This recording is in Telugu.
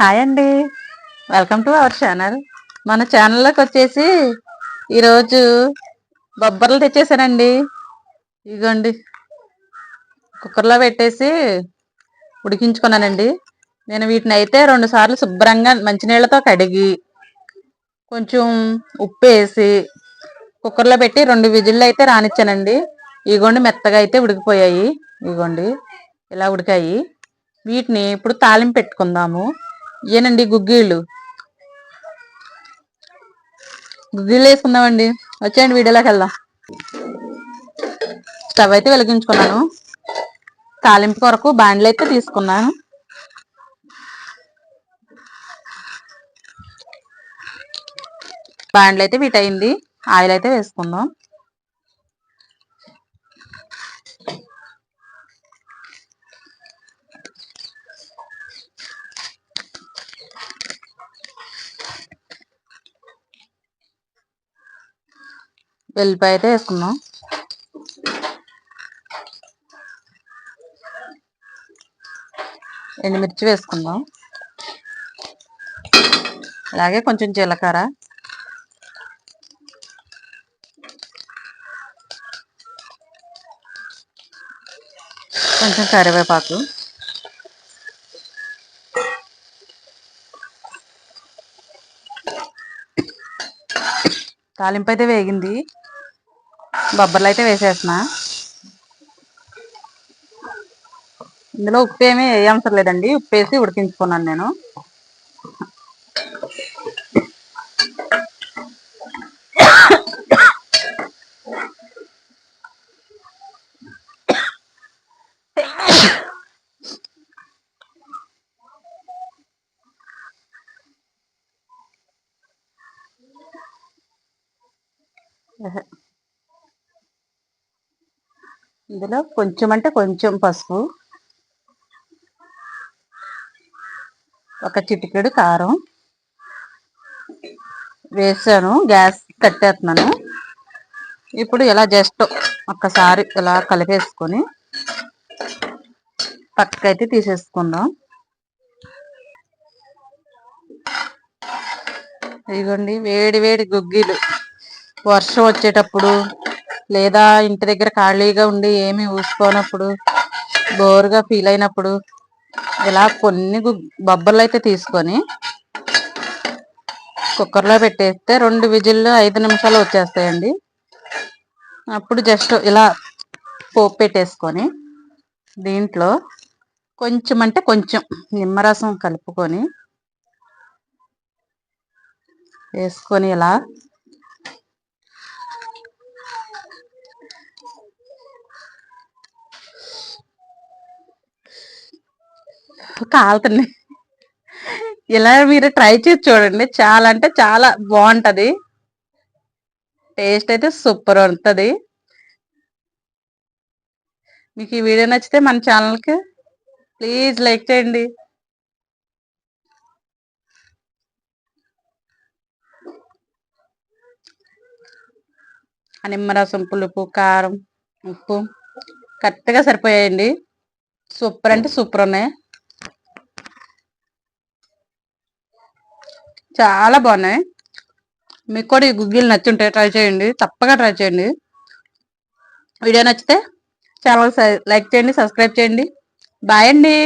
హాయ్ అండి. వెల్కమ్ టు అవర్ ఛానల్ మన ఛానల్లోకి వచ్చేసి ఈరోజు బొబ్బర్లు తెచ్చేసానండి. ఇదిగోండి కుక్కర్లో పెట్టేసి ఉడికించుకున్నానండి. నేను వీటిని అయితే రెండు సార్లు శుభ్రంగా మంచినీళ్ళతో కడిగి కొంచెం ఉప్పు వేసి కుక్కర్లో పెట్టి రెండు విజిల్లు అయితే రానిచ్చానండి. ఇగోండి మెత్తగా అయితే ఉడికిపోయాయి. ఇగోండి ఇలా ఉడికాయి. వీటిని ఇప్పుడు తాలింపు పెట్టుకుందాము. ఏనండి గుగ్గిళ్ళు? గుగ్గిళ్ళు వేసుకుందామండి. వచ్చేయండి వీడియోలోకి వెళ్దాం. స్టవ్ అయితే వెలిగించుకున్నాను. తాలింపు కొరకు బాండ్లు అయితే తీసుకున్నాను. బాండ్లు అయితే వీటైంది ఆయిల్ అయితే వేసుకుందాం. వెల్లిపాయ అయితే ఎండుమిర్చి వేసుకుందాం. అలాగే కొంచెం జీలకర్ర. కొంచెం కరివేపాకు. తాలింపు అయితే వేగింది. బొబ్బర్లు అయితే వేసేసిన ఇందులో ఉప్పు ఏమీ వేయవసరం లేదండి. ఉప్పు వేసి ఉడికించుకున్నాను నేను. ఇందులో కొంచెం అంటే కొంచెం పసుపు ఒక చిటికెడు కారం వేసాను గ్యాస్ కట్టేస్తున్నాను. ఇప్పుడు ఇలా జస్ట్ ఒక్కసారి ఇలా కలిపేసుకొని పక్కైతే తీసేసుకుందాం. ఇదిగోండి వేడి వేడి గుగ్గిలు. వర్షం వచ్చేటప్పుడు లేదా ఇంటి దగ్గర ఖాళీగా ఉండి ఏమి ఊసుకోనప్పుడు బోరుగా ఫీల్ అయినప్పుడు ఇలా కొన్ని బొబ్బర్లు అయితే తీసుకొని కుక్కర్లో పెట్టేస్తే రెండు విజిల్లు ఐదు నిమిషాలు వచ్చేస్తాయండి. అప్పుడు జస్ట్ ఇలా పోపు పెట్టేసుకొని దీంట్లో కొంచెం అంటే కొంచెం నిమ్మరసం కలుపుకొని వేసుకొని ఇలా కాలుతున్నాయి ఇలా మీరు ట్రై చేసి చూడండి. చాలా అంటే చాలా బాగుంటుంది. టేస్ట్ అయితే సూపర్ ఉంటుంది. మీకు ఈ వీడియో నచ్చితే మన ఛానల్కి ప్లీజ్ లైక్ చేయండి. నిమ్మరసం పులుపు కారం ఉప్పు కరెక్ట్గా సరిపోయాయండి. సూపర్ అంటే సూపర్ ఉన్నాయి. చాలా బాగున్నాయి. మీకు కూడా ఈ గుగ్గిలు నచ్చుంటే ట్రై చేయండి. తప్పగా ట్రై చేయండి. వీడియో నచ్చితే ఛానల్ లైక్ చేయండి సబ్స్క్రైబ్ చేయండి. బాయ్ అండి.